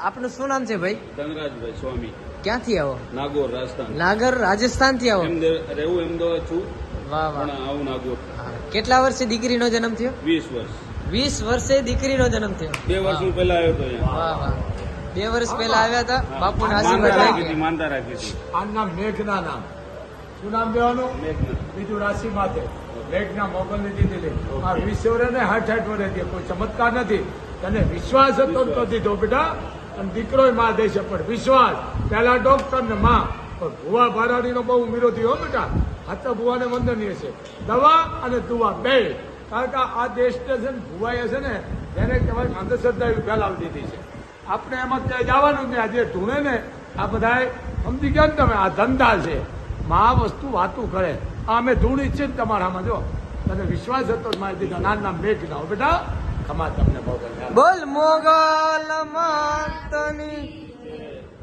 આપનું શું નામ છે ભાઈ? ધનરાજભાઈ સ્વામી. ક્યાંથી આવો? નાગોર રાજસ્થાન. નાગર રાજસ્થાનથી આવો રહેવું અમદાવાદ છું. વાહ વાહ. આવું નાગોર. કેટલા વર્ષે દીકરીનો જન્મ થયો? વીસ વર્ષ. વીસ વર્ષે દીકરીનો જન્મ થયો? બે વર્ષ હું પહેલા આવ્યો હતો વાહ વાહ. બે વર્ષ પહેલા આવ્યા હતા? બાપુ ગયા. માનતા રાખી હતી. આ નામ મેઘના નામ. શું નામ દેવાનું? મેઘના. બીજું રાશિ માથે મેઘના મોગલની દીધેલી આ વીસ વર્ષ ને હાઠ હાઠ વર્ષ કોઈ ચમત્કાર નથી. તને વિશ્વાસ હતો નથી તો દીધો બેટા. અને દીકરો માં દેશે પણ વિશ્વાસ. પહેલા ડોક્ટર ને માં. પણ ભુવા ભારાડીનો બહુ વિરોધી હો બેટા. હાથા ભુવાને વંદનીય છે. દવા અને દુવા બે. કારણ કે આ દેશ છે ને, ભુવાએ છે ને જેને કહેવાય અંધશ્રદ્ધા એવી ફેલાવી દીધી છે. આપણે એમાં ત્યાં જવાનું ને આજે ધૂણે ને, આ બધા સમજી ગયા ને તમે, આ ધંધા છે. માં વસ્તુ વાતું કરે. આ અમે ધૂણી છે ને તમારામાં, જો. તને વિશ્વાસ હતો દીધા. નાના મેઘ ના બેટા. બોલ મોગલ માતની